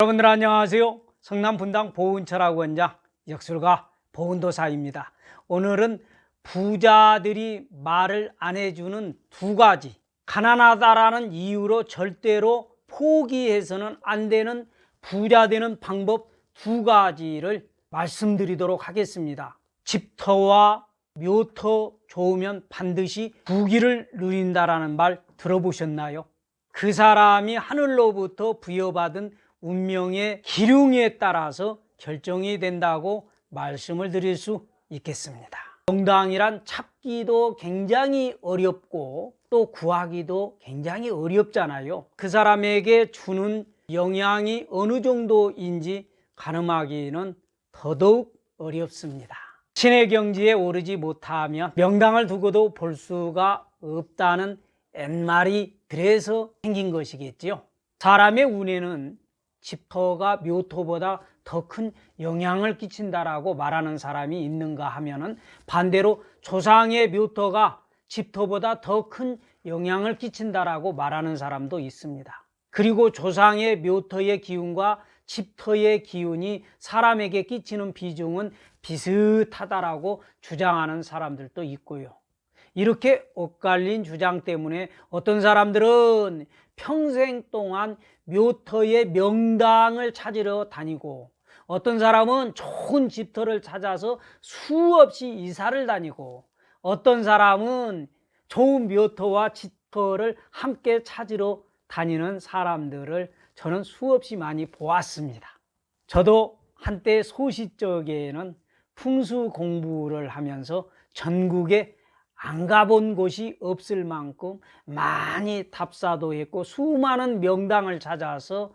여러분들 안녕하세요. 성남 분당 보훈철학 원장 역술가 보훈도사입니다. 오늘은 부자들이 말을 안 해주는 두 가지 가난하다라는 이유로 절대로 포기해서는 안 되는 부자 되는 방법 두 가지를 말씀드리도록 하겠습니다. 집터와 묘터 좋으면 반드시 부귀를 누린다라는 말 들어보셨나요? 그 사람이 하늘로부터 부여받은 운명의 기륭에 따라서 결정이 된다고 말씀을 드릴 수 있겠습니다. 정당이란 찾기도 굉장히 어렵고 또 구하기도 굉장히 어렵잖아요. 그 사람에게 주는 영향이 어느 정도인지 가늠하기는 더더욱 어렵습니다. 신의 경지에 오르지 못하면 명당을 두고도 볼 수가 없다는 옛말이 그래서 생긴 것이겠지요. 사람의 운에는 집터가 묘토보다 더 큰 영향을 끼친다라고 말하는 사람이 있는가 하면은 반대로 조상의 묘토가 집터보다 더 큰 영향을 끼친다라고 말하는 사람도 있습니다. 그리고 조상의 묘터의 기운과 집터의 기운이 사람에게 끼치는 비중은 비슷하다라고 주장하는 사람들도 있고요. 이렇게 엇갈린 주장 때문에 어떤 사람들은 평생 동안 묘터의 명당을 찾으러 다니고 어떤 사람은 좋은 집터를 찾아서 수없이 이사를 다니고 어떤 사람은 좋은 묘터와 집터를 함께 찾으러 다니는 사람들을 저는 수없이 많이 보았습니다. 저도 한때 소시 적에는 풍수 공부를 하면서 전국에 안 가본 곳이 없을 만큼 많이 답사도 했고 수많은 명당을 찾아서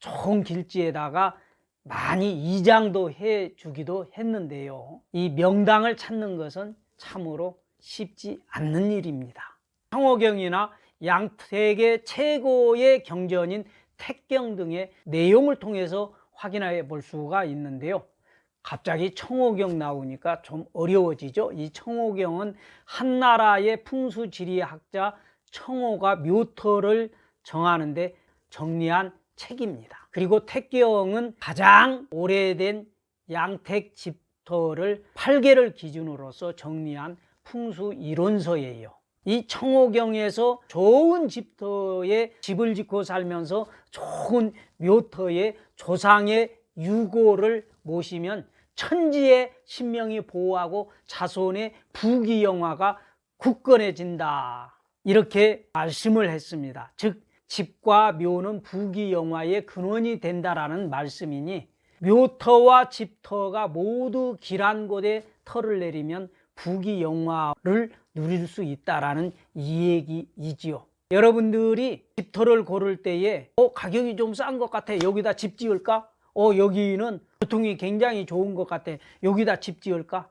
좋은 길지에다가 많이 이장도 해 주기도 했는데요. 이 명당을 찾는 것은 참으로 쉽지 않는 일입니다. 상호경이나 양택의 최고의 경전인 택경 등의 내용을 통해서 확인해 볼 수가 있는데요. 갑자기 청호경 나오니까 좀 어려워지죠. 이 청호경은 한나라의 풍수지리학자 청호가 묘터를 정하는데 정리한 책입니다. 그리고 택경은 가장 오래된 양택 집터를 8개를 기준으로서 정리한 풍수 이론서예요. 이 청호경에서 좋은 집터에 집을 짓고 살면서 좋은 묘터에 조상의 유고를 모시면 천지의 신명이 보호하고 자손의 부귀영화가 굳건해진다. 이렇게 말씀을 했습니다. 즉 집과 묘는 부귀영화의 근원이 된다라는 말씀이니 묘터와 집터가 모두 길한 곳에 털을 내리면 부귀영화를 누릴 수 있다라는 이 얘기이지요. 여러분들이 집터를 고를 때에 어, 가격이 좀 싼 것 같아. 여기다 집 지을까? 어, 여기는 교통이 굉장히 좋은 것 같아. 여기다 집 지을까?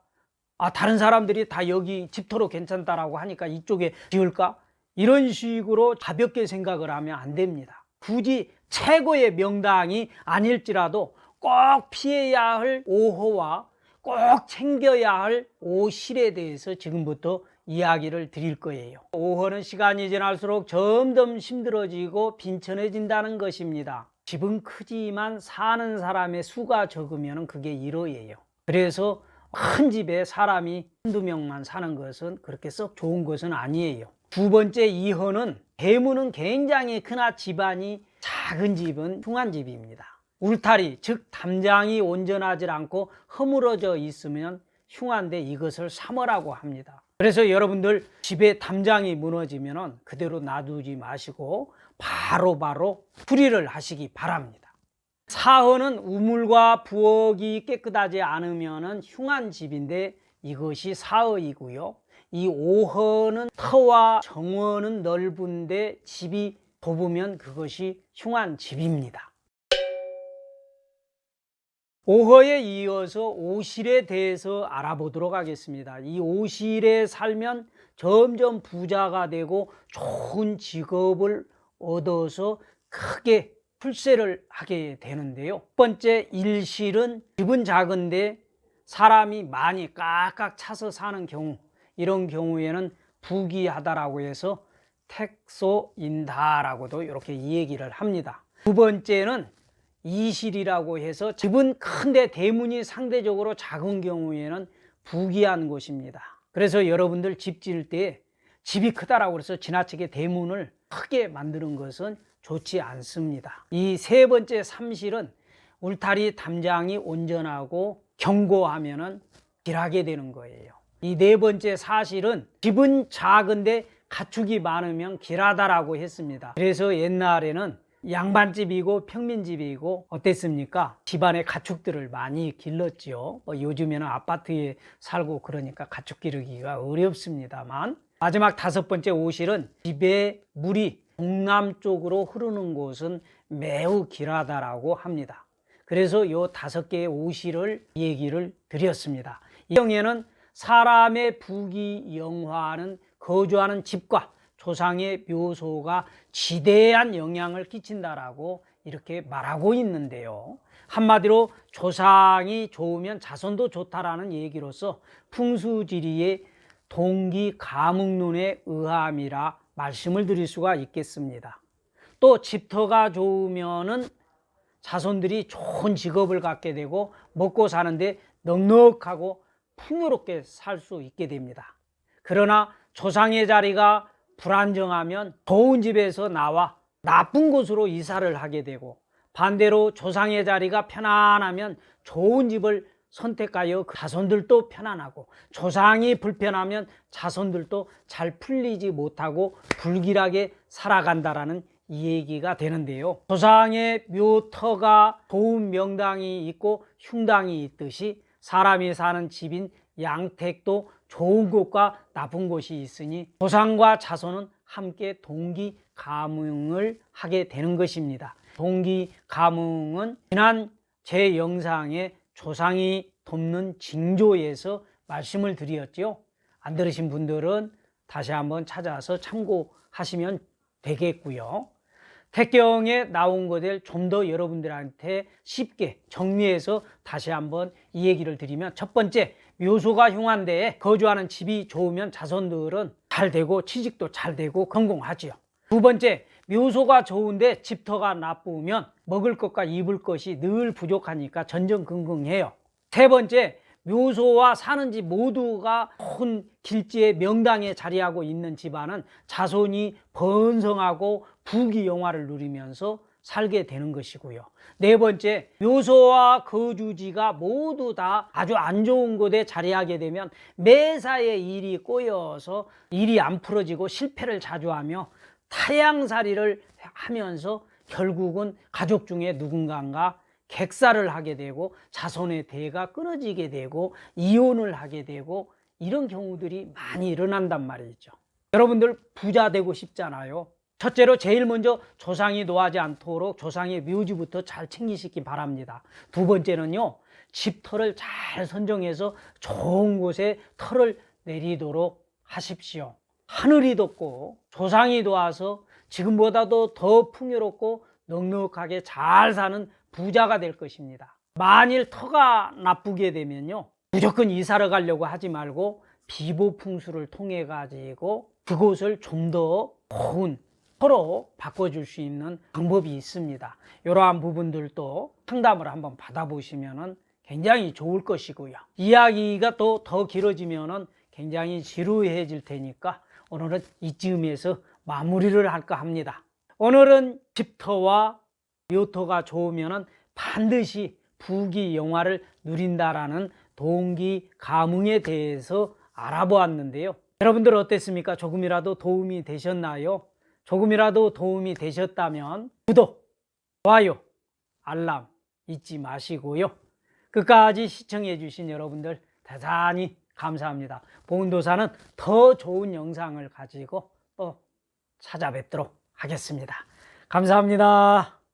아, 다른 사람들이 다 여기 집터로 괜찮다라고 하니까 이쪽에 지을까? 이런 식으로 가볍게 생각을 하면 안 됩니다. 굳이 최고의 명당이 아닐지라도 꼭 피해야 할 오호와 꼭 챙겨야 할 오실에 대해서 지금부터 이야기를 드릴 거예요. 오호는 시간이 지날수록 점점 힘들어지고 빈천해진다는 것입니다. 집은 크지만 사는 사람의 수가 적으면 그게 일호예요. 그래서 큰 집에 사람이 한두 명만 사는 것은 그렇게 썩 좋은 것은 아니에요. 두 번째 이호는 대문은 굉장히 크나 집안이 작은 집은 흉한 집입니다. 울타리 즉 담장이 온전하지 않고 허물어져 있으면 흉한데 이것을 삼어라고 합니다. 그래서 여러분들 집에 담장이 무너지면 그대로 놔두지 마시고 바로바로 바로 수리를 하시기 바랍니다. 사허는 우물과 부엌이 깨끗하지 않으면 흉한 집인데 이것이 사허이고요. 이 오허는 터와 정원은 넓은데 집이 좁으면 그것이 흉한 집입니다. 오허에 이어서 오실에 대해서 알아보도록 하겠습니다. 이 오실에 살면 점점 부자가 되고 좋은 직업을 얻어서 크게 출세를 하게 되는데요. 첫 번째 일실은 집은 작은데 사람이 많이 깍깍 차서 사는 경우 이런 경우에는 부귀하다라고 해서 택소인다라고도 이렇게 이 얘기를 합니다. 두 번째는 이실이라고 해서 집은 큰데 대문이 상대적으로 작은 경우에는 부귀한 곳입니다. 그래서 여러분들 집 지을 때 집이 크다라고 해서 지나치게 대문을 크게 만드는 것은 좋지 않습니다. 이 세 번째 삼실은 울타리 담장이 온전하고 견고하면은 길하게 되는 거예요. 이 네 번째 사실은 집은 작은데 가축이 많으면 길하다라고 했습니다. 그래서 옛날에는 양반집이고 평민집이고 어땠습니까? 집안에 가축들을 많이 길렀지요. 뭐 요즘에는 아파트에 살고 그러니까 가축 기르기가 어렵습니다만 마지막 다섯 번째 오실은 집에 물이 동남 쪽으로 흐르는 곳은 매우 길하다라고 합니다. 그래서 요 다섯 개의 오실을 얘기를 드렸습니다. 이 경에는 사람의 부귀 영화는 거주하는 집과 조상의 묘소가 지대한 영향을 끼친다라고 이렇게 말하고 있는데요. 한마디로 조상이 좋으면 자손도 좋다라는 얘기로서 풍수지리의 동기 가문론에 의함이라 말씀을 드릴 수가 있겠습니다. 또 집터가 좋으면은 자손들이 좋은 직업을 갖게 되고 먹고 사는데 넉넉하고 풍요롭게 살 수 있게 됩니다. 그러나 조상의 자리가 불안정하면 좋은 집에서 나와 나쁜 곳으로 이사를 하게 되고 반대로 조상의 자리가 편안하면 좋은 집을 선택하여 그 자손들도 편안하고 조상이 불편하면 자손들도 잘 풀리지 못하고 불길하게 살아간다라는 이 얘기가 되는데요. 조상의 묘터가 좋은 명당이 있고 흉당이 있듯이 사람이 사는 집인 양택도 좋은 곳과 나쁜 곳이 있으니 조상과 자손은 함께 동기 가뭉을 하게 되는 것입니다. 동기 가뭉은 지난 제 영상에 조상이 돕는 징조에서 말씀을 드렸죠. 안 들으신 분들은 다시 한번 찾아서 참고하시면 되겠고요. 택경에 나온 것을 좀 더 여러분들한테 쉽게 정리해서 다시 한번 이 얘기를 드리면 첫 번째 묘소가 흉한데 거주하는 집이 좋으면 자손들은 잘 되고 취직도 잘 되고 건공하지요. 두 번째 묘소가 좋은데 집터가 나쁘면 먹을 것과 입을 것이 늘 부족하니까 전전긍긍해요. 세 번째 묘소와 사는 집 모두가 큰 길지의 명당에 자리하고 있는 집안은 자손이 번성하고 부귀 영화를 누리면서 살게 되는 것이고요. 네 번째, 묘소와 거주지가 모두 다 아주 안 좋은 곳에 자리하게 되면 매사에 일이 꼬여서 일이 안 풀어지고 실패를 자주 하며 타양살이를 하면서 결국은 가족 중에 누군가가 객사를 하게 되고 자손의 대가 끊어지게 되고 이혼을 하게 되고 이런 경우들이 많이 일어난단 말이죠. 여러분들 부자 되고 싶잖아요. 첫째로 제일 먼저 조상이 노하지 않도록 조상의 묘지부터 잘 챙기시기 바랍니다. 두 번째는요, 집터를 잘 선정해서 좋은 곳에 터를 내리도록 하십시오. 하늘이 덥고 조상이 도와서 지금보다도 더 풍요롭고 넉넉하게 잘 사는 부자가 될 것입니다. 만일 터가 나쁘게 되면요. 무조건 이사를 가려고 하지 말고 비보풍수를 통해 가지고 그곳을 좀더 좋은 서로 바꿔줄 수 있는 방법이 있습니다. 이러한 부분들도 상담을 한번 받아보시면 굉장히 좋을 것이고요. 이야기가 또 더 길어지면 굉장히 지루해질 테니까 오늘은 이쯤에서 마무리를 할까 합니다. 오늘은 집터와 묘토가 좋으면 반드시 부귀 영화를 누린다라는 동기 가뭉에 대해서 알아보았는데요. 여러분들 어땠습니까? 조금이라도 도움이 되셨나요? 조금이라도 도움이 되셨다면 구독, 좋아요, 알람 잊지 마시고요. 끝까지 시청해 주신 여러분들 대단히 감사합니다. 보은도사는 더 좋은 영상을 가지고 또 찾아뵙도록 하겠습니다. 감사합니다.